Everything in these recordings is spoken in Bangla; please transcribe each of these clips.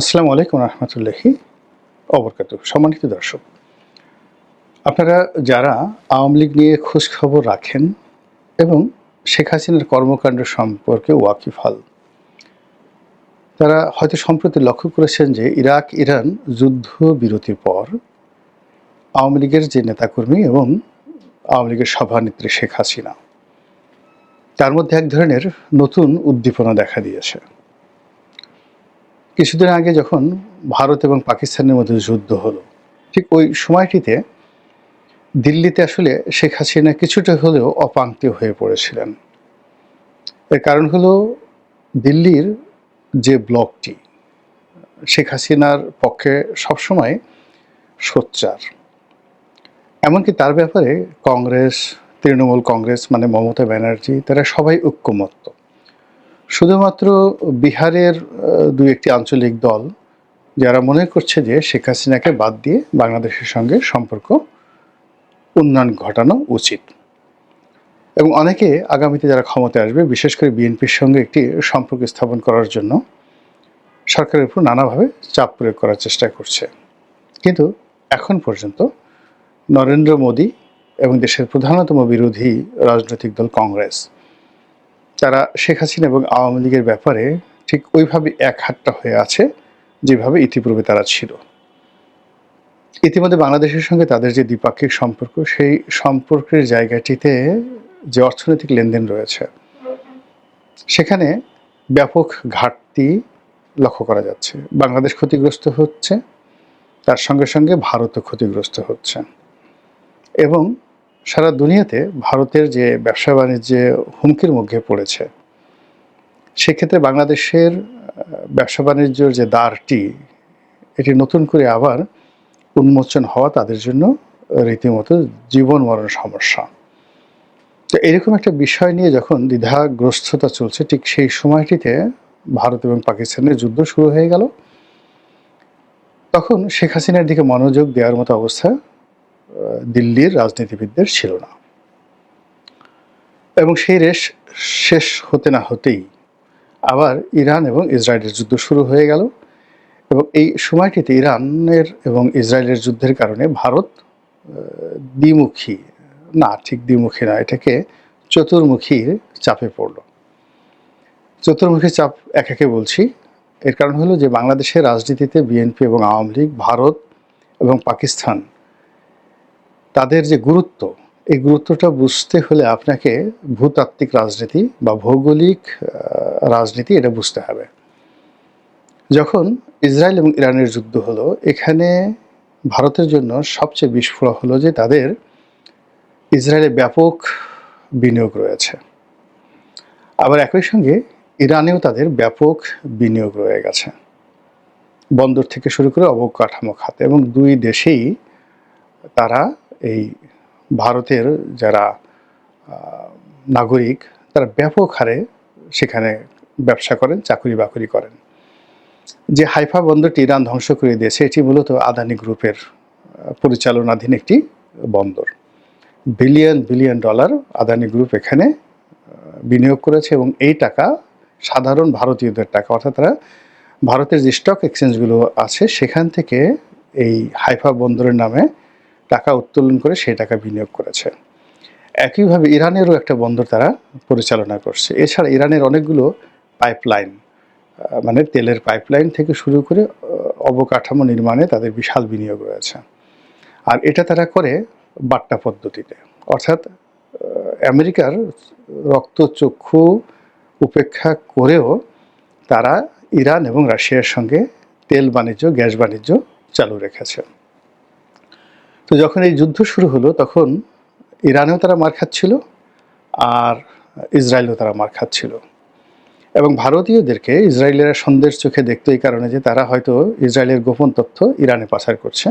আসসালামু আলাইকুম রহমতুল্লাহি অবরকাত সম্মানিত দর্শক। আপনারা যারা আওয়ামী লীগ নিয়ে খোঁজ খবর রাখেন এবং শেখ হাসিনার কর্মকাণ্ড সম্পর্কে ওয়াকিফ ওয়াকিফাল তারা হয়তো সম্প্রতি লক্ষ্য করেছেন যে ইরাক, ইরান যুদ্ধ বিরতির পর আওয়ামী লীগের যে নেতাকর্মী এবং আওয়ামী লীগের সভানেত্রী শেখ হাসিনা, তার মধ্যে এক ধরনের নতুন উদ্দীপনা দেখা দিয়েছে। কিছুদিন আগে যখন ভারত এবং পাকিস্তানের মধ্যে যুদ্ধ হলো, ঠিক ওই সময়টিতে দিল্লিতে আসলে শেখ হাসিনা কিছুটা হলেও অপাঙ্ক্তি হয়ে পড়েছিলেন। এর কারণ হলো দিল্লির যে ব্লকটি, শেখ হাসিনার পক্ষে সবসময় সোচ্চার। এমনকি তার ব্যাপারে কংগ্রেস, তৃণমূল কংগ্রেস মানে মমতা ব্যানার্জি, তারা সবাই ঐক্যমত্য। শুধুমাত্র বিহারের দু একটি আঞ্চলিক দল যারা মনে করছে যে শেখ হাসিনাকে বাদ দিয়ে বাংলাদেশের সঙ্গে সম্পর্ক উন্নয়ন ঘটানো উচিত। এবং অনেকে আগামীতে যারা ক্ষমতায় আসবে, বিশেষ করে বিএনপির সঙ্গে একটি সম্পর্ক স্থাপন করার জন্য সরকারের উপর নানাভাবে চাপ প্রয়োগ করার চেষ্টা করছে। কিন্তু এখন পর্যন্ত নরেন্দ্র মোদী এবং দেশের প্রধানতম বিরোধী রাজনৈতিক দল কংগ্রেস তারা শেখ হাসিনা এবং আওয়ামী লীগের ব্যাপারে ঠিক ওইভাবে এক হাতটা হয়ে আছে যেভাবে ইতিপূর্বে তারা ছিল। ইতিমধ্যে বাংলাদেশের সঙ্গে তাদের যে দ্বিপাক্ষিক সম্পর্ক, সেই সম্পর্কের জায়গাটিতে যে অর্থনৈতিক লেনদেন রয়েছে, সেখানে ব্যাপক ঘাটতি লক্ষ্য করা যাচ্ছে। বাংলাদেশ ক্ষতিগ্রস্ত হচ্ছে, তার সঙ্গে সঙ্গে ভারতও ক্ষতিগ্রস্ত হচ্ছে। এবং সারা দুনিয়াতে ভারতের যে ব্যবসা বাণিজ্যে হুমকির মুখে পড়েছে, সেক্ষেত্রে বাংলাদেশের ব্যবসা বাণিজ্যর যে দ্বারটি, এটি নতুন করে আবার উন্মোচন হওয়া তাদের জন্য রীতিমতো জীবন মরণ সমস্যা। তো এরকম একটা বিষয় নিয়ে যখন দ্বিধাগ্রস্ততা চলছে, ঠিক সেই সময়টিতে ভারত এবং পাকিস্তানের যুদ্ধ শুরু হয়ে গেল। তখন শেখ হাসিনার দিকে মনোযোগ দেওয়ার মতো অবস্থা দিল্লির রাজনীতিবিদদের ছিল না। এবং সেই রেশ শেষ হতে না হতেই আবার ইরান এবং ইসরায়েলের যুদ্ধ শুরু হয়ে গেল এবং এই সময়টিতে ইরানের এবং ইসরায়েলের যুদ্ধের কারণে ভারত দ্বিমুখী, না, ঠিক দ্বিমুখী না, এটাকে চতুর্মুখী চাপে পড়ল। চতুর্মুখী চাপ একাকে বলছি, এর কারণ হলো যে বাংলাদেশের রাজনীতিতে বিএনপি এবং আওয়ামী লীগ, ভারত এবং পাকিস্তান তাদের যে গুরুত্ব, এই গুরুত্বটা বুঝতে হলে আপনাকে ভূতাত্ত্বিক রাজনীতি বা ভৌগোলিক রাজনীতি এটা বুঝতে হবে। যখন ইসরায়েল এবং ইরানের যুদ্ধ হলো, এখানে ভারতের জন্য সবচেয়ে বিস্ফোরক হলো যে তাদের ইসরায়েলে ব্যাপক বিনিয়োগ রয়েছে। আবার একই সঙ্গে ইরানেও তাদের ব্যাপক বিনিয়োগ রয়ে গেছে। বন্দর থেকে শুরু করে অবকাঠামো খাতে এবং দুই দেশেই তারা এই ভারতের যারা নাগরিক, তারা ব্যাপক হারে সেখানে ব্যবসা করেন চাকরি বাকরি করেন। যে হাইফা বন্দরটি ইরান ধ্বংস করে দিয়েছে, এটি মূলত আদানি গ্রুপের পরিচালনাধীন একটি বন্দর। Billion billion dollar Adani group এখানে বিনিয়োগ করেছে এবং এই টাকা সাধারণ ভারতীয়দের টাকা, অর্থাৎ তারা ভারতের যে স্টক এক্সচেঞ্জগুলো আছে, সেখান থেকে এই হাইফা বন্দরের নামে টাকা উত্তোলন করে সেই টাকা বিনিয়োগ করেছে। একইভাবে ইরানেরও একটা বন্দর তারা পরিচালনা করছে। এছাড়া ইরানের অনেকগুলো পাইপলাইন মানে তেলের পাইপলাইন থেকে শুরু করে অবকাঠামো নির্মাণে তাদের বিশাল বিনিয়োগ রয়েছে। আর এটা তারা করে বাট্টা পদ্ধতিতে। অর্থাৎ আমেরিকার রক্তচক্ষু উপেক্ষা করেও তারা ইরান এবং রাশিয়ার সঙ্গে তেল বাণিজ্য, গ্যাস বাণিজ্য চালু রেখেছে। তো যখন এই যুদ্ধ শুরু হলো, তখন ইরানেও তারা মার খাচ্ছিল আর ইসরায়েলও তারা মার খাচ্ছিল। এবং ভারতীয়দেরকে ইসরায়েলেরা সন্দেশ চোখে দেখতো এই কারণে যে তারা হয়তো ইসরায়েলের গোপন তথ্য ইরানে পাচার করছে।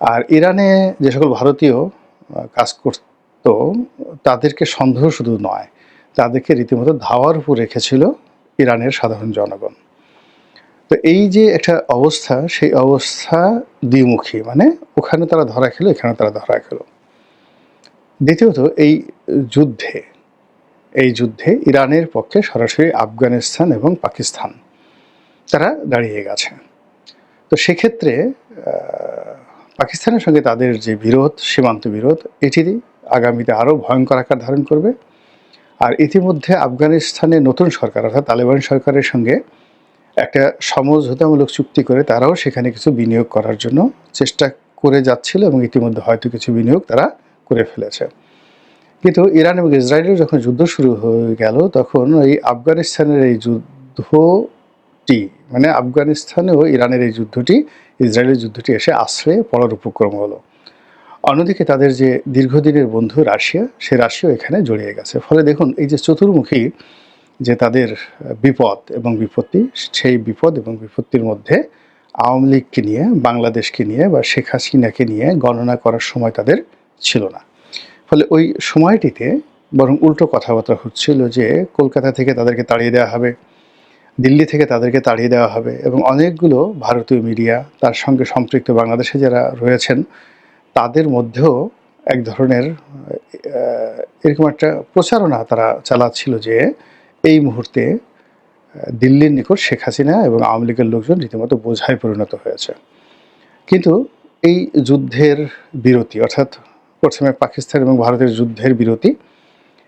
আর ইরানে যে সকল ভারতীয় কাজ করত, তাদেরকে সন্দেহ শুধু নয়, তাদেরকে রীতিমতো ধাওয়ার উপর রেখেছিল ইরানের সাধারণ জনগণ। তো এই যে একটা অবস্থা, সেই অবস্থা দ্বিমুখী মানে ওখানে তারা ধরা খেলো, এখানে তারা ধরা খেলো। দ্বিতীয়ত, এই যুদ্ধে এই যুদ্ধে ইরানের পক্ষে সরাসরি আফগানিস্তান এবং পাকিস্তান, তারা দাঁড়িয়ে গেছে। তো সেক্ষেত্রে পাকিস্তানের সঙ্গে তাদের যে বিরোধ, সীমান্ত বিরোধ, এটি আগামীতে আরও ভয়ঙ্কর আকার ধারণ করবে। আর ইতিমধ্যে আফগানিস্তানে নতুন সরকার, অর্থাৎ তালেবান সরকারের সঙ্গে একটা সমঝোতামূলক চুক্তি করে তারাও সেখানে কিছু বিনিয়োগ করার জন্য চেষ্টা করে যাচ্ছিল এবং ইতিমধ্যে হয়তো কিছু বিনিয়োগ তারা করে ফেলেছে। কিন্তু ইরান এবং ইসরায়েলের যখন যুদ্ধ শুরু হয়ে গেল, তখন ওই আফগানিস্তানের এই যুদ্ধটি মানে আফগানিস্তানে ও ইরানের এই যুদ্ধটি, ইসরায়েলের যুদ্ধটি এসে আশ্রয়ে পড়ার উপক্রম হলো। অন্যদিকে তাদের যে দীর্ঘদিনের বন্ধু রাশিয়া, সে রাশিয়াও এখানে জড়িয়ে গেছে। ফলে দেখুন, এই যে চতুর্মুখী যে তাদের বিপদ এবং বিপত্তি, সেই বিপদ এবং বিপত্তির মধ্যে আওয়ামী লীগকে নিয়ে, বাংলাদেশকে নিয়ে বা শেখ হাসিনাকে নিয়ে গণনা করার সময় তাদের ছিল না। ফলে ওই সময়টিতে বরং উল্টো কথাবার্তা হচ্ছিল যে কলকাতা থেকে তাদেরকে তাড়িয়ে দেওয়া হবে, দিল্লি থেকে তাদেরকে তাড়িয়ে দেওয়া হবে এবং অনেকগুলো ভারতীয় মিডিয়া, তার সঙ্গে সম্পৃক্ত বাংলাদেশে যারা রয়েছেন, তাদের মধ্যেও এক ধরনের এরকম একটা প্রচারণা তারা চালাচ্ছিল যে এই মুহূর্তে দিল্লির নিকট শেখ হাসিনা এবং আওয়ামী লীগের লোকজন রীতিমতো বোঝায় পরিণত হয়েছে। কিন্তু এই যুদ্ধের বিরতি, অর্থাৎ প্রথমে পাকিস্তান এবং ভারতের যুদ্ধের বিরতি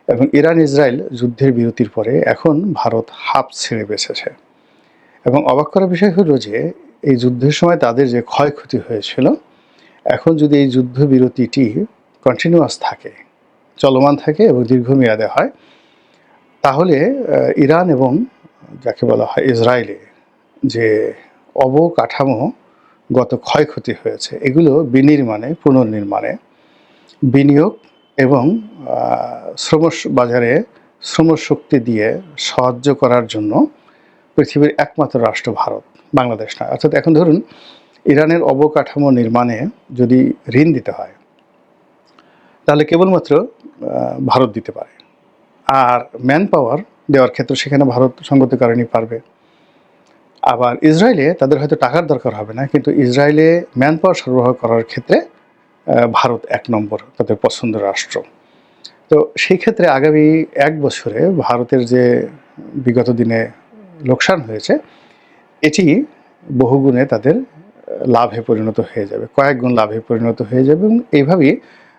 এবং ইরান ইসরায়েল যুদ্ধের বিরতির পরে এখন ভারত হাফ ছেড়ে বেঁচেছে। এবং অবাক করার বিষয় হলো যে, এই যুদ্ধের সময় তাদের যে ক্ষয়ক্ষতি হয়েছিল, এখন যদি এই যুদ্ধ বিরতিটি কন্টিনিউয়াস থাকে, চলমান থাকে এবং দীর্ঘমেয়াদে হয় তাহলে ইরান এবং যাকে বলা হয় ইসরায়েলে যে অবকাঠামোগত ক্ষয়ক্ষতি হয়েছে, এগুলো বিনির্মাণে, পুনর্নির্মাণে বিনিয়োগ এবং শ্রম বাজারে শ্রমশক্তি দিয়ে সাহায্য করার জন্য পৃথিবীর একমাত্র রাষ্ট্র ভারত, বাংলাদেশ নয়। অর্থাৎ এখন ধরুন, ইরানের অবকাঠামো নির্মাণে যদি ঋণ দিতে হয়, তাহলে কেবলমাত্র ভারত দিতে পারে। আর ম্যান পাওয়ার দেওয়ার ক্ষেত্রে সেখানে ভারত সঙ্গত কারণেই পারবে। আবার ইসরায়েলে তাদের হয়তো টাকার দরকার হবে না, কিন্তু ইসরায়েলে ম্যান পাওয়ার সরবরাহ করার ক্ষেত্রে ভারত এক নম্বর তাদের পছন্দের রাষ্ট্র। তো সেই ক্ষেত্রে আগামী এক বছরে ভারতের যে বিগত দিনে লোকসান হয়েছে, এটি বহুগুণে তাদের লাভে পরিণত হয়ে যাবে, কয়েক গুণ লাভে পরিণত হয়ে যাবে এবং এইভাবেই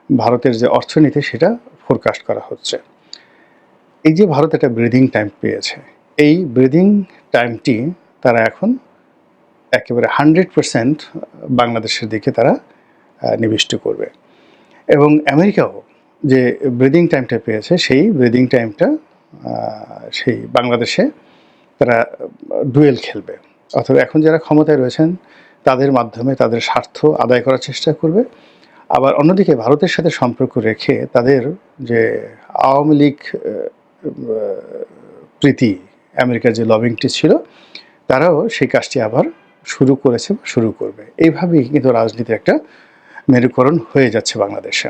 ভারতের যে অর্থনীতি সেটা ফোরকাস্ট করা হচ্ছে। এই যে ভারত একটা ব্রিদিং টাইম পেয়েছে, এই ব্রিদিং টাইমটি তারা এখন একেবারে হান্ড্রেড পারসেন্ট বাংলাদেশের দিকে তারা নিবিষ্ট করবে। এবং আমেরিকাও যে ব্রিদিং টাইমটা পেয়েছে, সেই ব্রিদিং টাইমটা সেই বাংলাদেশে তারা ডুয়েল খেলবে। অথবা এখন যারা ক্ষমতায় রয়েছেন, তাদের মাধ্যমে তাদের স্বার্থ আদায় করার চেষ্টা করবে। আবার অন্যদিকে ভারতের সাথে সম্পর্ক রেখে তাদের যে আওয়ামী লীগ প্রীতি আমেরিকার যে লবিংটি ছিল, তারাও সেই কাজটি আবার শুরু করেছে শুরু করবে। এইভাবেই কিন্তু রাজনীতির একটা মেরুকরণ হয়ে যাচ্ছে বাংলাদেশে।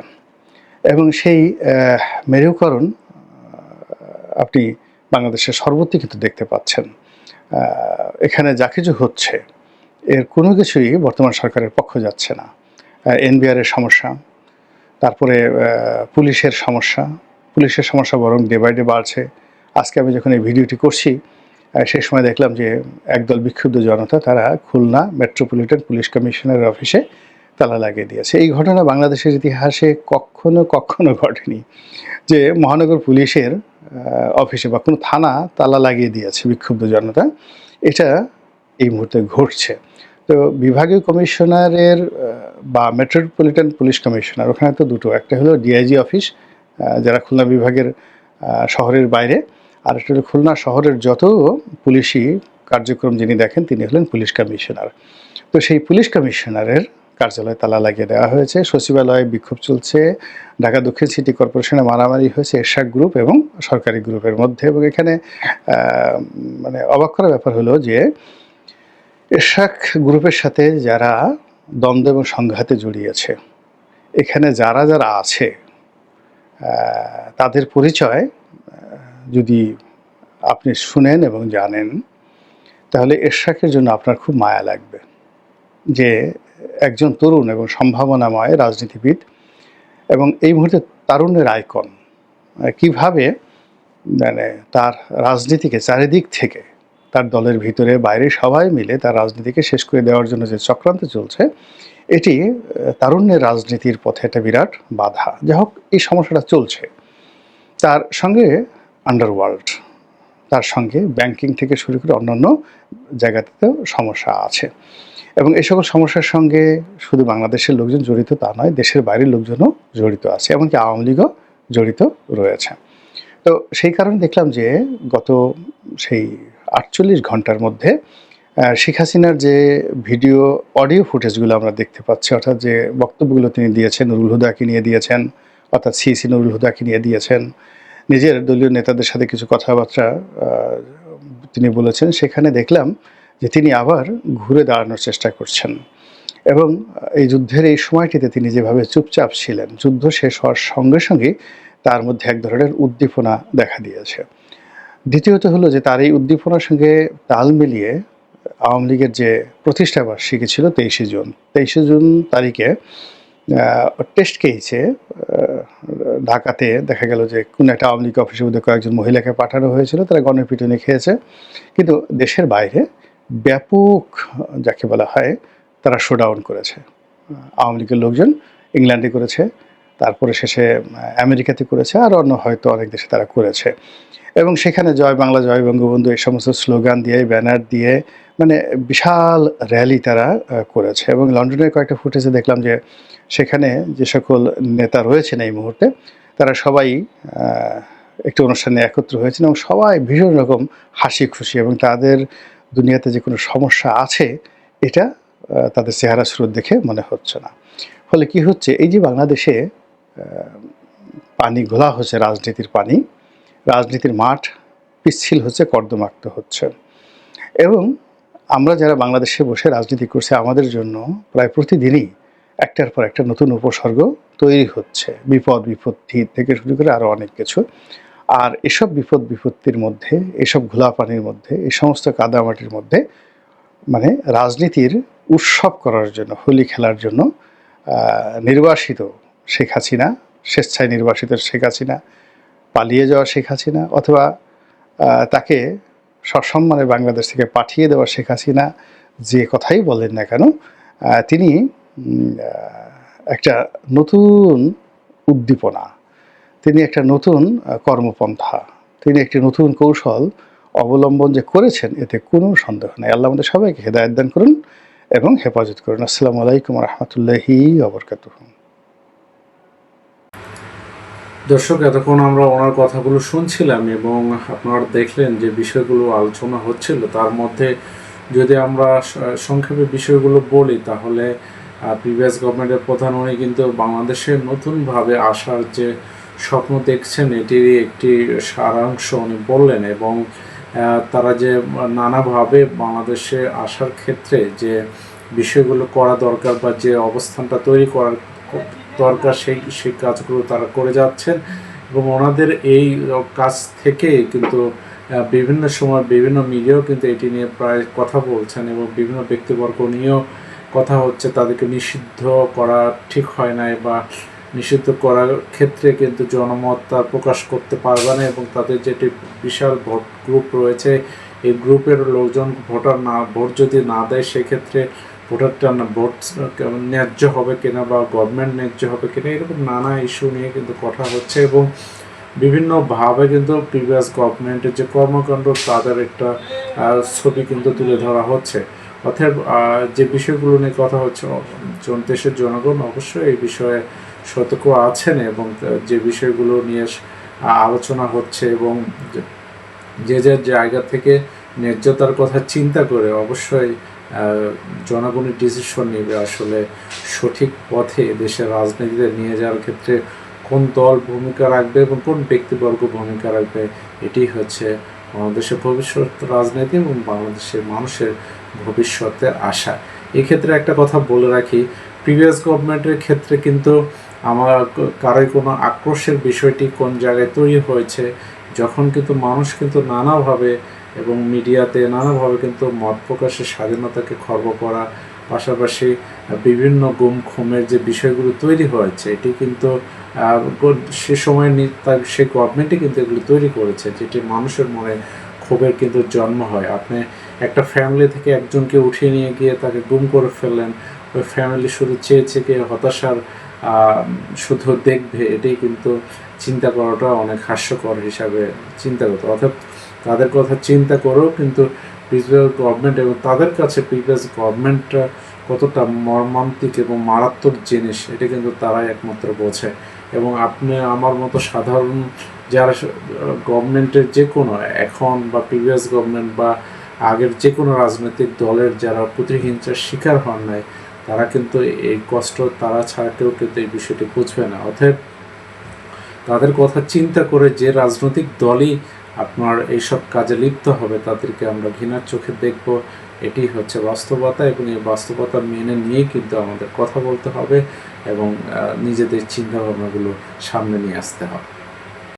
এবং সেই মেরুকরণ আপনি বাংলাদেশের সর্বত্র কিন্তু দেখতে পাচ্ছেন। এখানে যা কিছু হচ্ছে, এর কোনো কিছুই বর্তমান সরকারের পক্ষ যাচ্ছে না। এনবিআরের সমস্যা, তারপরে পুলিশের সমস্যা পুলিশের সমস্যা বরং ডে বাই ডে বাড়ছে। আজকে আমি যখন এই ভিডিওটি করছি সেই সময় দেখলাম যে একদল বিক্ষুব্ধ জনতা, তারা খুলনা মেট্রোপলিটন পুলিশ কমিশনারের অফিসে তালা লাগিয়ে দিয়েছে। এই ঘটনা বাংলাদেশের ইতিহাসে কখনো কখনো ঘটেনি যে মহানগর পুলিশের অফিসে বা কোনো থানা তালা লাগিয়ে দিয়েছে বিক্ষুব্ধ জনতা। এটা এই মুহূর্তে ঘটছে। তো বিভাগীয় কমিশনারের বা মেট্রোপলিটন পুলিশ কমিশনার, ওখানে তো দুটো, একটা হলো ডিআইজি অফিস যারা খুলনা বিভাগের শহরের বাইরে, আর একটা হলো খুলনা শহরের যত পুলিশি কার্যক্রম যিনি দেখেন, তিনি হলেন পুলিশ কমিশনার। তো সেই পুলিশ কমিশনারের কার্যালয়ে তালা লাগিয়ে দেওয়া হয়েছে। সচিবালয়ে বিক্ষোভ চলছে। ঢাকা দক্ষিণ সিটি কর্পোরেশনে মারামারি হয়েছে এরশাক গ্রুপ এবং সরকারি গ্রুপের মধ্যে। এবং এখানে মানে অবাক করার ব্যাপার হলো যে এরশাক গ্রুপের সাথে যারা দ্বন্দ্ব এবং সংঘাতে জড়িয়েছে, এখানে যারা যারা আছে তাদের পরিচয় যদি আপনি শুনেন এবং জানেন, তাহলে এরশাকের জন্য আপনার খুব মায়া লাগবে যে একজন তরুণ এবং সম্ভাবনাময় রাজনীতিবিদ এবং এই মুহূর্তে তারুণ্যের আইকন কীভাবে মানে তার রাজনীতিকে চারিদিক থেকে, তার দলের ভিতরে, বাইরে সবাই মিলে তার রাজনীতিকে শেষ করে দেওয়ার জন্য যে চক্রান্ত চলছে এটি তারুণ্যের রাজনীতির পথে একটা বিরাট বাধা। যাই হোক, এই সমস্যাটা চলছে। তার সঙ্গে আন্ডারওয়ার্ল্ড তার সঙ্গে ব্যাংকিং থেকে শুরু করে অন্যান্য জায়গাতেও সমস্যা আছে। এবং এই সকল সমস্যার সঙ্গে শুধু বাংলাদেশের লোকজন জড়িত তা নয়, দেশের বাইরের লোকজনও জড়িত আছে, এমনকি আওয়ামী লীগও জড়িত রয়েছে। তো সেই কারণে দেখলাম যে গত সেই আটচল্লিশ ঘণ্টার মধ্যে শেখ হাসিনার যে ভিডিও, অডিও ফুটেজগুলো আমরা দেখতে পাচ্ছি, অর্থাৎ যে বক্তব্যগুলো তিনি দিয়েছেন, নুরুল হুদাকে নিয়ে দিয়েছেন, অর্থাৎ সিসি নুরুল হুদাকে নিয়ে দিয়েছেন, নিজের দলীয় নেতাদের সাথে কিছু কথাবার্তা তিনি বলেছেন, সেখানে দেখলাম যে তিনি আবার ঘুরে দাঁড়ানোর চেষ্টা করছেন। এবং এই যুদ্ধের এই সময়টিতে তিনি যেভাবে চুপচাপ ছিলেন, যুদ্ধ শেষ হওয়ার সঙ্গে সঙ্গে তার মধ্যে এক ধরনের উদ্দীপনা দেখা দিয়েছে। দ্বিতীয়ত হলো যে তার এই উদ্দীপনার সঙ্গে তাল মিলিয়ে আওয়ামী লীগের যে প্রতিষ্ঠা বার্ষিকী ছিল তেইশে জুন তেইশে জুন তারিখে টেস্ট কেইছে ঢাকাতে দেখা গেল যে কোন একটা আওয়ামী লীগ অফিসের মধ্যে কয়েকজন মহিলাকে পাঠানো হয়েছিল, তারা গণপিটুনি খেয়েছে। কিন্তু দেশের বাইরে ব্যাপক, যাকে বলা হয়, তারা শোডাউন করেছে। আওয়ামী লীগের লোকজন ইংল্যান্ডে করেছে, তারপরে শেষে আমেরিকাতে করেছে, আর অন্য হয়তো অনেক দেশে তারা করেছে। এবং সেখানে জয় বাংলা, জয় বঙ্গবন্ধু এই সমস্ত স্লোগান দিয়ে ব্যানার দিয়ে মানে বিশাল র্যালি তারা করেছে। এবং লন্ডনের কয়েকটা ফুটেজে দেখলাম যে সেখানে যে সকল নেতা রয়েছেন এই মুহূর্তে, তারা সবাই একটি অনুষ্ঠানে একত্র হয়েছেন এবং সবাই ভীষণ রকম হাসি খুশি এবং তাদের দুনিয়াতে যে কোনো সমস্যা আছে, এটা তাদের চেহারা স্রোত দেখে মনে হচ্ছে না। ফলে কি হচ্ছে? এই যে বাংলাদেশে পানি ঘোলা হচ্ছে, রাজনীতির পানি রাজনীতির মাঠ পিচ্ছিল হচ্ছে, কর্দমাক্ত হচ্ছে। এবং আমরা যারা বাংলাদেশে বসে রাজনীতি করছি, আমাদের জন্য প্রায় প্রতিদিনই একটার পর একটা নতুন উপসর্গ তৈরি হচ্ছে। বিপদ, বিপত্তি থেকে শুরু করে আরও অনেক কিছু। আর এসব বিপদ, বিপত্তির মধ্যে, এসব ঘোলা পানির মধ্যে, এই সমস্ত কাদামাটির মধ্যে মানে রাজনীতির উৎসব করার জন্য, হোলি খেলার জন্য নির্বাসিত শেখ হাসিনা, স্বেচ্ছায় নির্বাসিত শেখ হাসিনা পালিয়ে যাওয়া শেখ হাসিনা অথবা তাকে সসম্মানে বাংলাদেশ থেকে পাঠিয়ে দেওয়া শেখ হাসিনা যে কথাই বলেন না কেন তিনি একটা নতুন উদ্দীপনা, তিনি একটা নতুন কর্মপন্থা, তিনি একটি নতুন কৌশল অবলম্বন যে করেছেন এতে কোনো সন্দেহ নেই। আল্লাহ আমাদের সবাইকে হেদায়ত দান করুন এবং হেফাজত করুন। আসসালামু আলাইকুম রহমতুল্লাহি আবরকাতুহ দর্শক, এতক্ষণ আমরা ওনার কথাগুলো শুনছিলাম এবং আপনারা দেখলেন যে বিষয়গুলো আলোচনা হচ্ছিল। তার মধ্যে যদি আমরা সংক্ষেপে বিষয়গুলো বলি, তাহলে প্রিভিয়াস গভর্নমেন্টের প্রধান উনি কিন্তু বাংলাদেশে নতুনভাবে আসার যে স্বপ্ন দেখছেন, এটিরই একটি সারাংশ উনি বললেন এবং তারা যে নানাভাবে বাংলাদেশে আসার ক্ষেত্রে যে বিষয়গুলো করা দরকার বা যে অবস্থানটা তৈরি করার দরকার সেই সেই কাজগুলো তারা করে যাচ্ছেন এবং ওনাদের এই কাজ থেকে কিন্তু বিভিন্ন সময় বিভিন্ন মিডিয়াও কিন্তু এটি নিয়ে প্রায় কথা বলছেন এবং বিভিন্ন ব্যক্তিবর্গ নিয়েও কথা হচ্ছে, তাদেরকে নিষিদ্ধ করা ঠিক হয় নাই বা নিষিদ্ধ করার ক্ষেত্রে কিন্তু জনমত তার প্রকাশ করতে পারবে না এবং তাদের যেটি বিশাল ভোট গ্রুপ রয়েছে, এই গ্রুপের লোকজন ভোটার না, ভোট যদি না দেয়, সেক্ষেত্রে ভোটারটা না ভোট ন্যায্য হবে কিনা বা গভর্নমেন্ট ন্যায্য হবে কিনা, এরকম নানা ইস্যু নিয়ে কিন্তু কথা হচ্ছে এবং বিভিন্নভাবে কিন্তু প্রিভিয়াস গভর্নমেন্টের যে কর্মকাণ্ড, তাদের একটা ছবি কিন্তু তুলে ধরা হচ্ছে। অর্থাৎ যে বিষয়গুলো নিয়ে কথা হচ্ছে দেশের জনগণ অবশ্যই এই বিষয়ে সতর্ক আছেন এবং যে বিষয়গুলো নিয়ে আলোচনা হচ্ছে এবং যে- যে জায়গা থেকে ন্যায্যতার কথা চিন্তা করে অবশ্যই জনগণের ডিসিশন নেবে আসলে সঠিক পথে দেশের রাজনীতিতে নিয়ে যাওয়ার ক্ষেত্রে কোন দল ভূমিকা রাখবে এবং কোন ব্যক্তিবর্গ ভূমিকা রাখবে, এটি হচ্ছে বাংলাদেশের ভবিষ্যৎ রাজনীতি এবং বাংলাদেশের মানুষের ভবিষ্যতের আশা। এক্ষেত্রে একটা কথা বলে রাখি প্রিভিয়াস গভর্নমেন্টের ক্ষেত্রে কিন্তু আমার কারোই কোনো আক্রোশের বিষয়টি কোন জায়গায় তৈরি হয়েছে, যখন কিন্তু মানুষ কিন্তু নানাভাবে এবং মিডিয়াতে নানাভাবে কিন্তু মত প্রকাশের স্বাধীনতাকে খর্ব করা, পাশাপাশি বিভিন্ন গুম খুমের যে বিষয়গুলো তৈরি হয়েছে, এটি কিন্তু সে সময় তার সেই গভর্নমেন্টই কিন্তু এগুলো তৈরি করেছে, যেটি মানুষের মনে ক্ষোভের কিন্তু জন্ম হয়। আপনি একটা ফ্যামিলি থেকে একজনকে উঠিয়ে নিয়ে গিয়ে তাকে গুম করে ফেললেন, ওই ফ্যামিলি শুধু চেয়ে চেয়ে হতাশার শুধু দেখবে, এটাই কিন্তু চিন্তা করাটা অনেক হাস্যকর হিসাবে চিন্তা করতে। অর্থাৎ তাদের কথা চিন্তা করেও কিন্তু প্রিভিয়াস গভর্নমেন্ট এবং তাদের কাছে প্রিভিয়াস গভর্নমেন্টটা কতটা মর্মান্তিক এবং মারাত্মক জিনিস, এটা কিন্তু তারাই একমাত্র বোঝে। এবং আপনি আমার মতো সাধারণ যারা গভর্নমেন্টের যে কোনো, এখন বা প্রিভিয়াস গভর্নমেন্ট বা আগের যে কোনো রাজনৈতিক দলের যারা প্রতিহিংসার শিকার হন নাই, তারা কিন্তু এই কষ্ট তারা ছাড়া কেউ কিন্তু এই বিষয়টি বুঝবে না। অতএব তাদের কথা চিন্তা করে যে রাজনৈতিক দলই আপনার এইসব কাজে লিপ্ত হবে, তাদেরকে আমরা ঘৃণার চোখে দেখব। এটি হচ্ছে বাস্তবতা এবং এই বাস্তবতা মেনে নিয়ে কিন্তু আমাদের কথা বলতে হবে এবং নিজেদের চিন্তাভাবনাগুলো সামনে নিয়ে আসতে হবে।